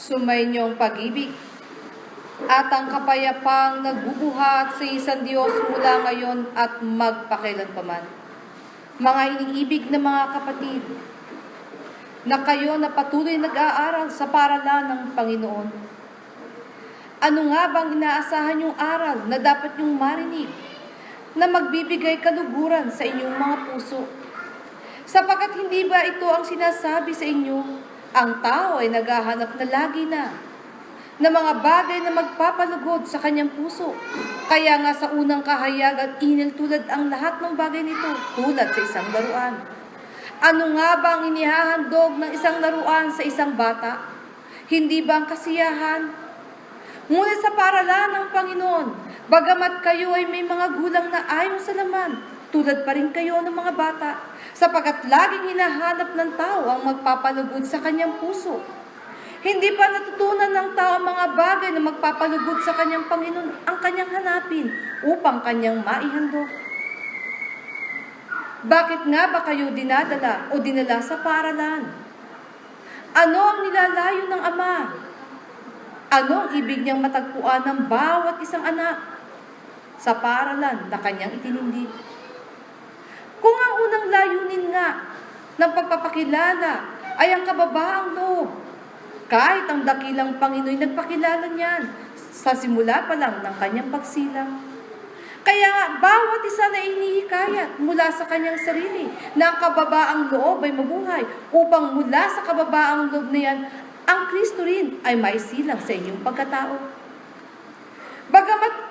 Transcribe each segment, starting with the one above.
sumainyong pag-ibig at ang kapayapang nagbubuhat sa isang Diyos mula ngayon at magpakailanpaman. Mga iniibig na mga kapatid, na kayo na patuloy nag-aaral sa paralan ng Panginoon. Ano nga bang inaasahan yung aral na dapat yung marinig na magbibigay kaluguran sa inyong mga puso? Sapagkat hindi ba ito ang sinasabi sa inyo, ang tao ay naghahanap na lagi na na mga bagay na magpapalugod sa kanyang puso. Kaya nga sa unang kahayag at inil tulad ang lahat ng bagay nito, tulad sa isang laruan. Ano nga ba ang inihahandog ng isang laruan sa isang bata? Hindi ba ang kasiyahan? Ngunit sa paralan ng Panginoon, bagamat kayo ay may mga gulang na ayon sa laman, tulad pa rin kayo ng mga bata, sapagat laging hinahanap ng tao ang magpapalugod sa kanyang puso. Hindi pa natutunan ng tao ang mga bagay na magpapalugod sa kanyang Panginoon ang kanyang hanapin upang kanyang maihandog. Bakit nga ba kayo dinadala o dinala sa paralan? Ano ang nilalayo ng Ama? Ano ang ibig niyang matagpuan ng bawat isang anak sa paralan na kanyang itinindi? Kung ang unang layunin nga ng pagpapakilala ay ang kababaang loob, kahit ang dakilang Pangino'y nagpakilala niyan sa simula pa lang ng kanyang pagsilang. Kaya bawat isa na inihikayat mula sa kanyang sarili na ang kababaang loob ay mabuhay upang mula sa kababaang loob na yan, ang Kristo rin ay may silang sa inyong pagkatao. Bagamat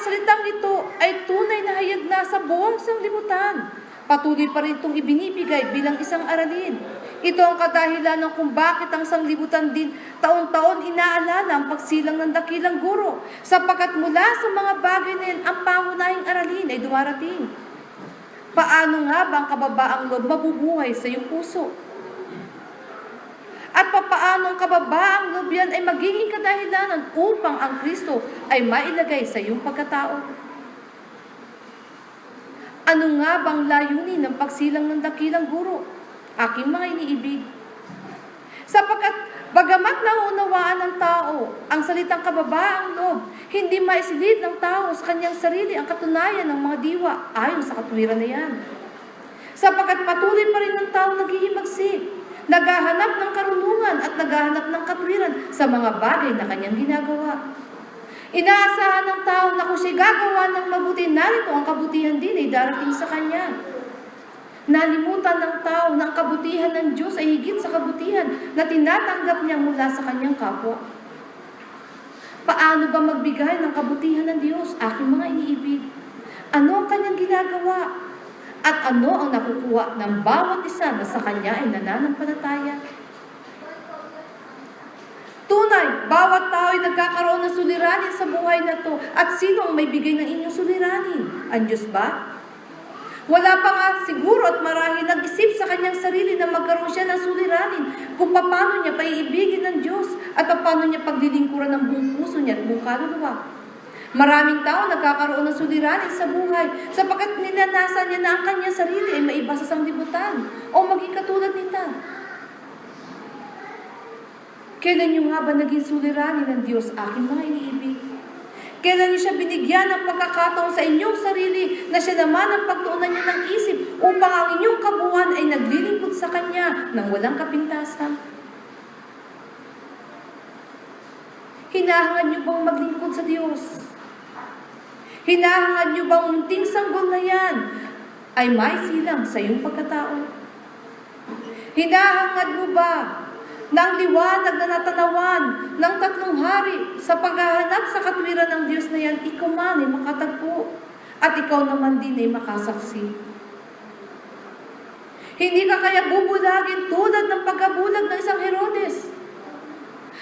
salitang ito ay tunay na hayag na sa buong sanglibutan, patuloy pa rin itong ibinibigay bilang isang aralin. Ito ang kadahilan ng kung bakit ang sanglibutan din taon-taon inaalala ang pagsilang ng dakilang guro, sapagkat mula sa mga bagay na yan, ang pangunahing aralin ay dumarating. Paano nga ba ang kababaang loob mabubuhay sa iyong puso? At papaano ang kababaang loob yan ay magiging kadahilanan upang ang Kristo ay mailagay sa iyong pagkatao? Ano nga bang layunin ng pagsilang ng dakilang guro? Aking mga iniibig. Sapagkat bagamat naunawaan ng tao ang salitang kababaang loob, hindi maisilid ng tao sa kanyang sarili ang katunayan ng mga diwa ayon sa katwiran na yan. Sapagkat patuloy pa rin ng tao naghihimagsik, naghahanap ng karunungan at naghahanap ng katwiran sa mga bagay na kanyang ginagawa. Inaasahan ng tao na kung siya gagawa ng mabuti, narito ang kabutihan din ay darating sa kanya. Nalimutan ng tao na ang kabutihan ng Diyos ay higit sa kabutihan na tinatanggap niya mula sa kanyang kapwa. Paano ba magbigay ng kabutihan ng Diyos, aking mga iniibig? Ano ang kanyang ginagawa? At ano ang nakukuha ng bawat isa na sa kanya ay nananampalataya? Tunay, bawat tao ay nagkakaroon ng suliranin sa buhay na to. At sino ang may bigay ng inyong suliranin? Ang Diyos ba? Wala pa nga siguro at marahil nag-isip sa kanyang sarili na magkaroon siya ng suliranin kung paano niya paiibigin ng Diyos at paano niya paglilingkuran ng buong puso niya at buong kaluluwa. Maraming tao nagkakaroon ng suliranin sa buhay sapagkat ninanasan niya na ang kanyang sarili ay maiba sa sanglibutan o maging katulad nita. Kailan niyo nga ba naging suliranin ng Diyos, aking mga iniibig? Kailan niyo siya binigyan ng pagkakataon sa inyong sarili na siya naman ang pagtuunan niyo ng isip upang ang inyong kabuuan ay naglilingkod sa Kanya ng walang kapintasan? Hinahangad niyo bang maglingkod sa Diyos? Hinahangad niyo bang munting sanggol na yan ay may silang sa iyong pagkatao? Hinahangad mo ba ng liwanag na natanawan ng tatlong hari sa paghahanap sa katwiran ng Diyos na yan, ikaw man ay makatagpo at ikaw naman din ay makasaksi. Hindi ka kaya bubulagin tulad ng pagkabulag ng isang Herodes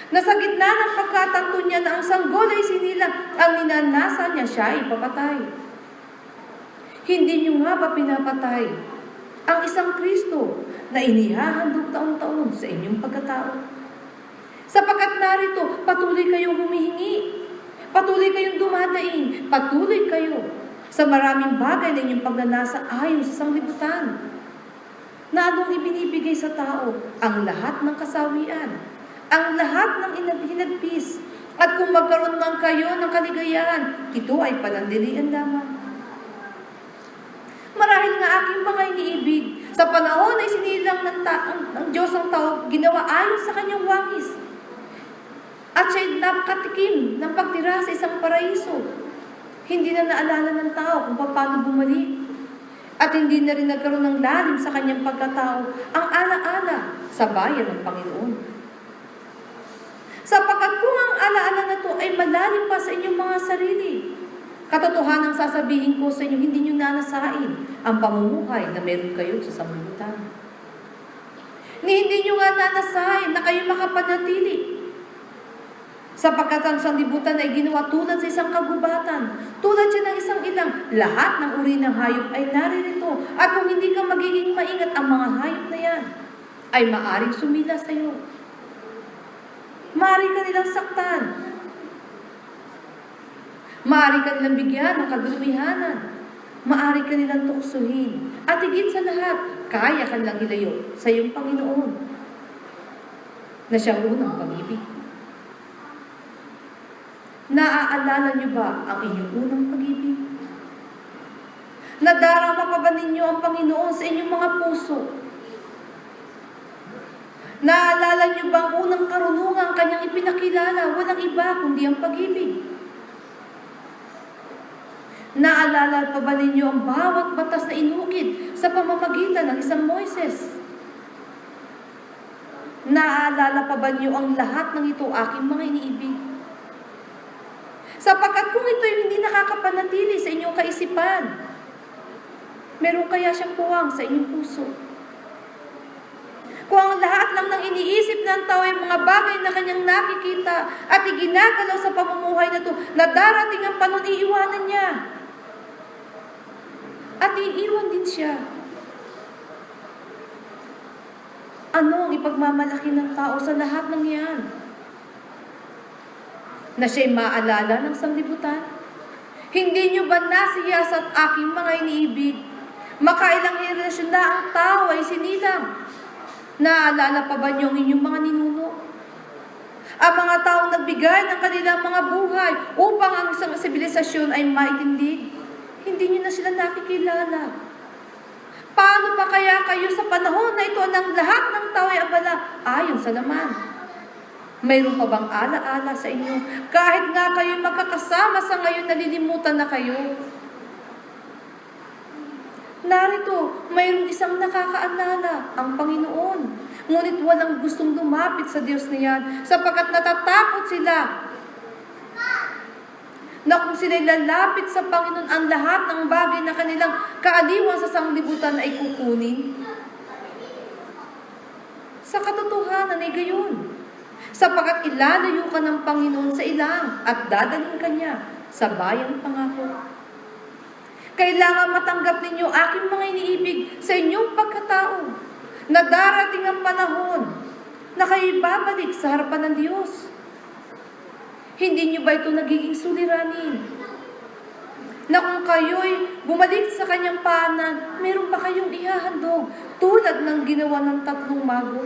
na sa gitna ng pagkatanto niya na ang sanggol ay sinilang, ang ninanasa niya siya ay papatay. Hindi niyo nga ba pinapatay ang isang Kristo na inihahandog taon-taon sa inyong pagkatao. Sapagkat narito, patuloy kayong humihingi, patuloy kayong dumadaing, patuloy kayo sa maraming bagay na inyong pagnanasa ayon sa sanglibutan. Na anong ibinibigay sa tao? Ang lahat ng kasawian ang lahat ng inag- hinagpis. At kung magkaroon man kayo ng kaligayahan, ito ay panandilian lamang. Marahil nga aking mga iniibig, sa panahon ay sinilang ng, ta- ang, ang Diyos ang tao, ginawa ayon sa kanyang wangis. At siya'y napakatikim ng pagtira sa isang paraiso. Hindi na naalala ng tao kung paano bumalik. At hindi na rin nagkaroon ng lalim sa kanyang pagkatao ang ala-ala sa bayan ng Panginoon. Sapagkat kung ang ala-ala na to ay malalim pa sa inyong mga sarili, katotohanan sasabihin ko sa inyo, hindi nyo nanasain ang pamumuhay na meron kayo sa sambutan. Ni hindi nyo nga nanasain na kayo makapanatili sapagkat ang sanlibutan ay ginawa tulad sa isang kagubatan. Tulad siya ng isang ilang, lahat ng uri ng hayop ay naririto. At kung hindi ka magiging maingat, ang mga hayop na yan ay maaring sumila sa iyo. Maaari ka nilang saktan. Maaari ka nilang bigyan ng kadulumihanan. Maaari ka nilang tuksuhin. At higit sa lahat, kaya ka nilang ilayo sa iyong Panginoon na siyang unang pag-ibig. Naaalala niyo ba ang inyong unang pag-ibig? Nadarama pa ba ninyo ang Panginoon sa inyong mga puso? Naalala niyo ba ang unang karunungan kanyang ipinakilala? Walang iba kundi ang pag-ibig. Naalala pa ba ninyo ang bawat batas na inukit sa pamamagitan ng isang Moises? Naalala pa ba niyo ang lahat ng ito aking mga iniibig? Sapagkat kung ito ay hindi nakakapanatili sa inyong kaisipan, meron kaya siyang puwang sa inyong puso. Kung ang lahat lang ng iniisip ng tao ay mga bagay na kanyang nakikita at iginagalaw sa pamumuhay na ito, na darating ang panon iiwanan niya. At iiwan din siya. Ano ang ipagmamalaki ng tao sa lahat ng yan? Na siya'y maalala ng sanglibutan? Hindi niyo ba nasiyas at aking mga iniibig? Makailang henerasyon na ang tao ay sinilang. Naalala pa ba niyo ang inyong mga ninuno? Ang mga taong nagbigay ng kanilang mga buhay upang ang isang sibilisasyon ay maitindig. Hindi niyo na sila nakikilala. Paano pa kaya kayo sa panahon na ito ng lahat ng tao ay abala ayon sa laman? Mayroon pa bang ala-ala sa inyo? Kahit nga kayo magkakasama sa ngayon, nalilimutan na kayo. Narito, mayroong isang nakakaalala, ang Panginoon. Ngunit walang gustong lumapit sa Diyos na yan, sapagkat natatakot sila na kung sila'y lalapit sa Panginoon, ang lahat ng bagay na kanilang kaaliwan sa sanglibutan ay kukunin. Sa katotohanan ay gayon. Sapagkat ilalayo ka ng Panginoon sa ilang at dadalhin ka niya sa bayang pangako. Kailangan matanggap ninyo aking mga iniibig sa inyong pagkatao na darating ang panahon na kayo babalik sa harapan ng Diyos. Hindi niyo ba ito nagiging suliranin? Na kung kayo'y bumalik sa kanyang paanan, meron ba kayong ihahandog tulad ng ginawa ng tatlong mago?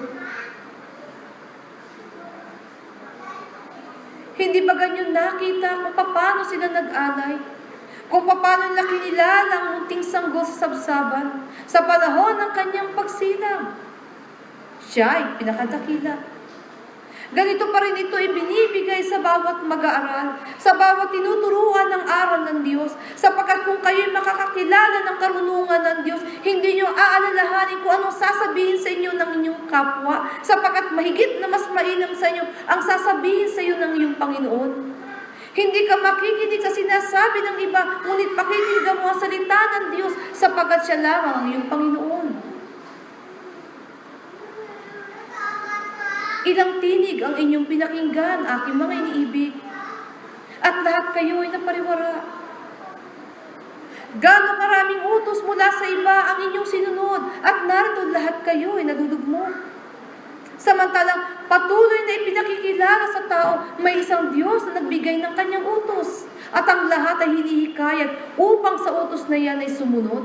Hindi ba ganyan nakita kung paano sila nag-alay? Kung paano nila kinilala ang munting sanggol sa sabsaban sa panahon ng kanyang pagsilang? Siya ay pinakadakila. Ganito pa rin ito ibinibigay sa bawat mag-aaral, sa bawat tinuturuan ng aral ng Diyos, sapagkat kung kayo'y makakakilala ng karunungan ng Diyos, hindi nyo aalalahanin kung anong sasabihin sa inyo ng inyong kapwa, sapagkat mahigit na mas mainam sa inyo ang sasabihin sa iyo ng iyong Panginoon. Hindi ka makikinig sa sinasabi ng iba, ngunit pakikinggan mo ang salita ng Diyos, sapagkat siya lamang ang iyong Panginoon. Ilang tinig ang inyong pinakinggan, aking mga iniibig. At lahat kayo ay napariwara. Gano'ng karaming utos mula sa iba ang inyong sinunod at narito lahat kayo ay nadudugmo. Samantalang patuloy na ipinakikilala sa tao, may isang Diyos na nagbigay ng kanyang utos at ang lahat ay hinihikayat upang sa utos na yan ay sumunod.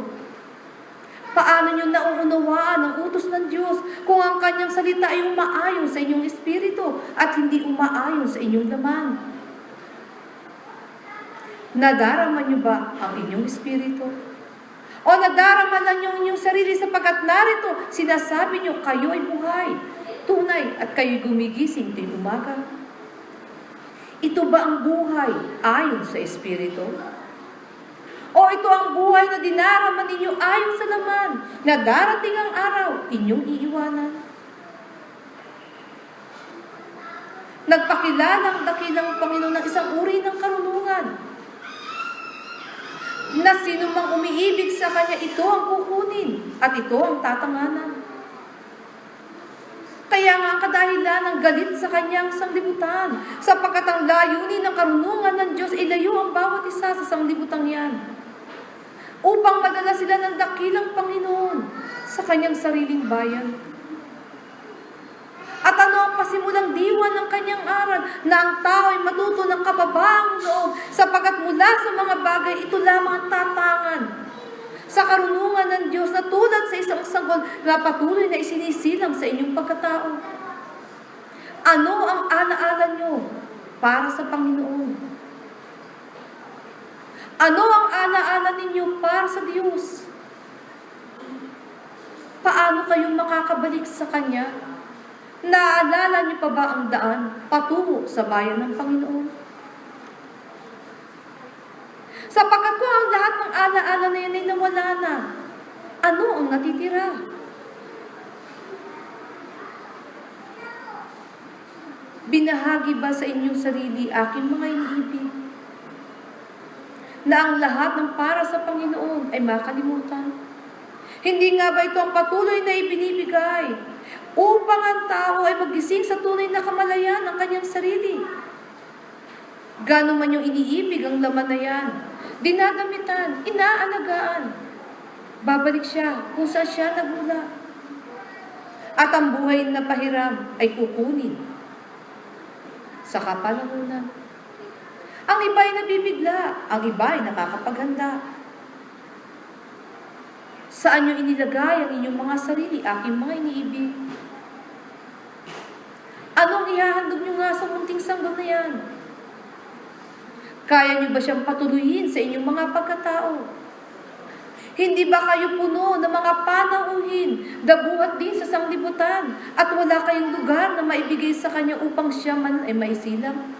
Paano nyo nauunawaan ang utos ng Diyos kung ang kanyang salita ay umaayon sa inyong espiritu at hindi umaayon sa inyong laman? Nadarama nyo ba ang inyong espiritu? O nadarama lang yung inyong sarili sapagkat narito, sinasabi nyo, kayo ay buhay, tunay, at kayo'y gumigising tuwing umaga. Ito ba ang buhay ayon sa Espiritu? O ito ang buhay na dinarama ninyo ayon sa laman, na darating ang araw, inyong iiwanan? Nagpakilala ang dakilang Panginoon ng isang uri ng karunungan, na sino mang umiibig sa Kanya, ito ang kukunin at ito ang tatanganan. Kaya nga ang kadahilan ng galit sa kanyang sanglibutan, sapagkat ang layunin ng karunungan ng Diyos ay layo ang bawat isa sa sanglibutang yan. Upang madala sila ng dakilang Panginoon sa kanyang sariling bayan. At ano ang pasimulang diwa ng kanyang aral na ang tao ay matuto ng kababaang loob sapagkat mula sa mga bagay ito lamang ang tatangan sa karunungan ng Diyos na tulad sa isang sanggol na patuloy na isinisilang sa inyong pagkatao. Ano ang alaala nyo para sa Panginoon? Ano ang alaala ninyo para sa Diyos? Paano kayong makakabalik sa Kanya? Naaalala niyo pa ba ang daan patungo sa bayan ng Panginoon? Sapagkat kung ang lahat ng alaala na yan ay nawala na, ano ang natitira? Binahagi ba sa inyong sarili aking mga iniibig? Na ang lahat ng para sa Panginoon ay makalimutan? Hindi nga ba ito ang patuloy na ibinibigay upang ang tao ay magising sa tunay na kamalayan ng kanyang sarili? Gano'n man yung iniibig ang laman na yan, dinadamitan, inaalagaan. Babalik siya kung saan siya nagmula. At ang buhay na pahiram ay kukunin sa kapalamunan. Ang iba ay nabibigla, ang iba ay nakakapaghanda. Saan nyo inilagay ang inyong mga sarili, aking mga iniibig? Anong ihahandog nyo nga sa munting sanggol na yan? Kaya niyo ba siyang patuloyin sa inyong mga pagkatao? Hindi ba kayo puno ng mga panauhin, dabuhat din sa sanglibutan, at wala kayong lugar na maibigay sa kanya upang siya man ay maisilang?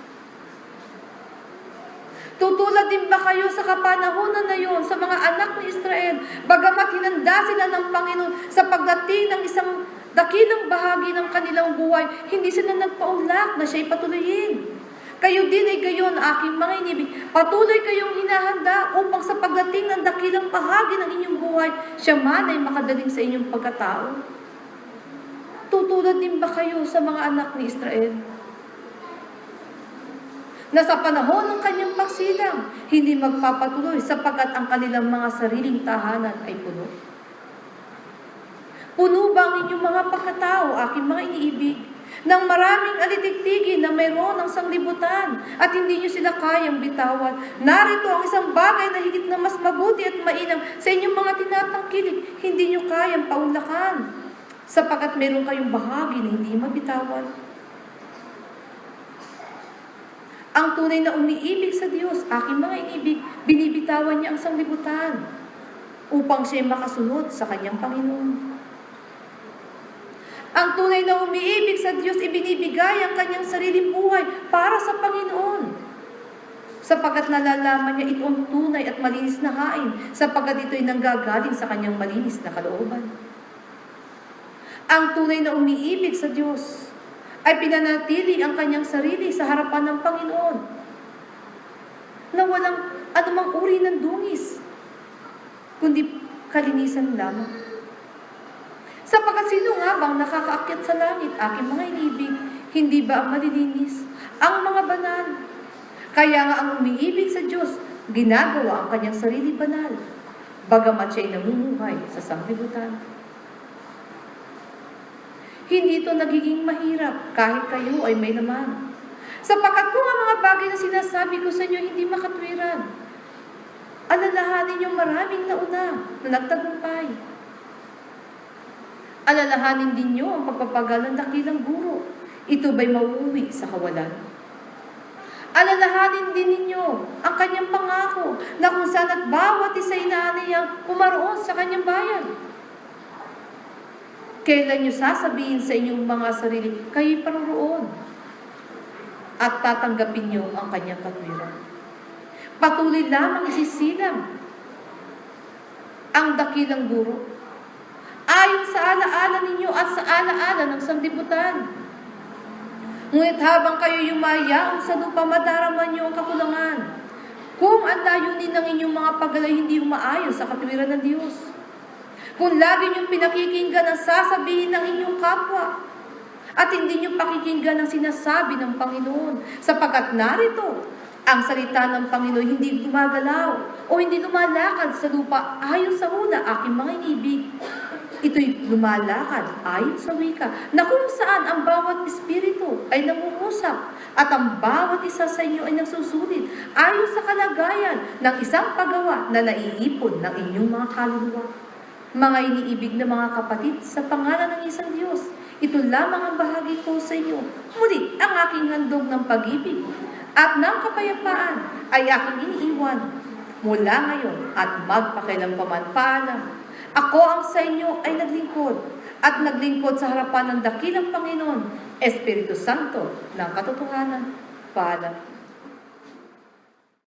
Tutulad din ba kayo sa kapanahonan na yon sa mga anak ni Israel, bagamat hinanda sila ng Panginoon sa pagdating ng isang dakilang bahagi ng kanilang buhay, hindi sila nagpaunlak na siya'y patuloyin. Kayo din ay gayon, aking mga inibig. Patuloy kayong hinahanda upang sa pagdating ng dakilang bahagi ng inyong buhay, siya man ay makadaling sa inyong pagkatao. Tutulad din ba kayo sa mga anak ni Israel? Na sa panahon ng kanyang pagsilang, hindi magpapatuloy sapagkat ang kanilang mga sariling tahanan ay puno. Puno ba ang inyong mga pagkatao, aking mga iniibig? Ng maraming alitigtigin na mayroon ng sanglibutan at hindi nyo sila kayang bitawan. Narito ang isang bagay na higit na mas mabuti at mainam sa inyong mga tinatangkilik, hindi nyo kayang paunlakan sapagat meron kayong bahagi na hindi mabitawan. Ang tunay na umiibig sa Diyos, aking mga inibig, binibitawan niya ang sanglibutan upang siya makasunod sa kanyang Panginoon. Ang tunay na umiibig sa Diyos, ibinibigay ang kanyang sariling buhay para sa Panginoon. Sapagkat nalalaman niya itong tunay at malinis na hain, sapagkat ito'y nanggagaling sa kanyang malinis na kalooban. Ang tunay na umiibig sa Diyos ay pinanatili ang kanyang sarili sa harapan ng Panginoon na walang anumang uri ng dungis, kundi kalinisan lamang. Sapagkat sino nga bang nakakaakyat sa langit, aking mga inibig, hindi ba ang malilinis? Ang mga banal. Kaya nga ang umiibig sa Diyos, ginagawa ang kanyang sarili banal, bagamat siya'y namumuhay sa sanglibutan. Hindi ito nagiging mahirap kahit kayo ay may laman. Sapagkat kung ang mga bagay na sinasabi ko sa inyo hindi makatwiran, alalahanin niyo maraming nauna na nagtagumpay Alalahanin din niyo ang pagpapagal ng dakilang guro. Ito ba'y mauuwi sa kawalan? Alalahanin din ninyo ang kanyang pangako na kung saan at bawat isa inaanayang pumaroon sa kanyang bayan. Kailan niyo sasabihin sa inyong mga sarili, kayo'y paroroon at tatanggapin niyo ang kanyang katwiran. Patuloy lamang isisilang ang dakilang guro ayon sa alaala ninyo at sa alaala ng sandibutan. Ngunit habang kayo yumayaon sa lupa, madarama niyo ang kakulangan. Kung ang layunin ng inyong mga pagalay hindi umaayon sa katwiran ng Diyos. Kung lagi niyong pinakikinggan ang sasabihin ng inyong kapwa, at hindi niyo pakikinggan ang sinasabi ng Panginoon, sapagkat narito, ang salita ng Panginoon hindi gumagalaw o hindi lumalakad sa lupa ayon sa hula aking mga inibig. Ito'y lumalakad ayon sa wika na kung saan ang bawat espiritu ay nangungusap at ang bawat isa sa inyo ay nagsusulit ayon sa kalagayan ng isang paggawa na naiipon ng inyong mga kaluluwa. Mga iniibig na mga kapatid, sa pangalan ng isang Diyos, ito lamang ang bahagi ko sa inyo. Muli, ang aking handog ng pag-ibig at ng kapayapaan ay aking iniiwan mula ngayon at magpakailanpaman paalam. Ako ang sa inyo ay naglingkod at naglingkod sa harapan ng dakilang Panginoon, Espiritu Santo ng katotohanan. Paalam.